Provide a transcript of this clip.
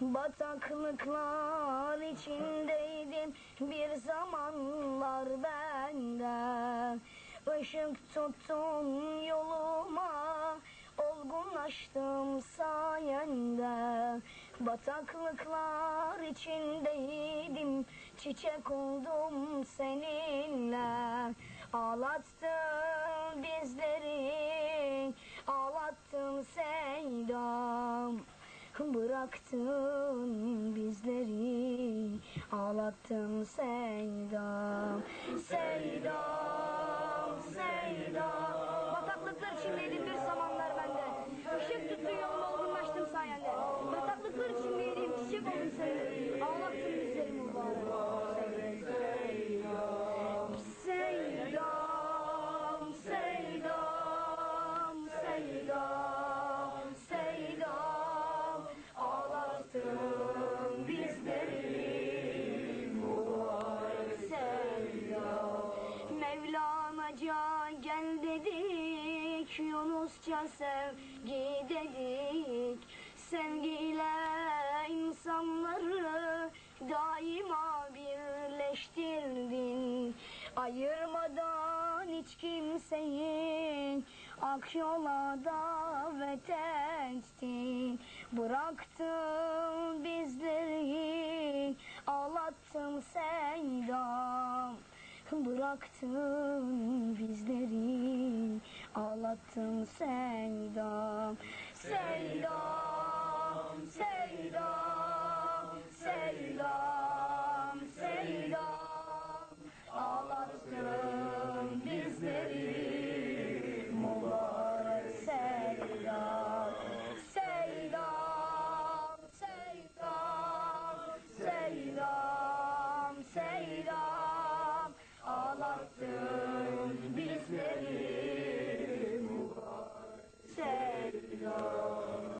Bataklıklar içindeydim. Bir zamanlar bende Işık tuttun yoluma. Olgunlaştım sayende. Bataklıklar içindeydim. Çiçek oldum seninle. Ağlattın bizleri Bıraktın bizleri ağlattın sevdam Sevdam, Yunusça sevgi dedik Sevgiyle insanları daima birleştirdin. Ayırmadan hiç kimseyi ak yola davet ettin. Bıraktın Bıraktın bizleri. Ağlattın sevdam Sevdam,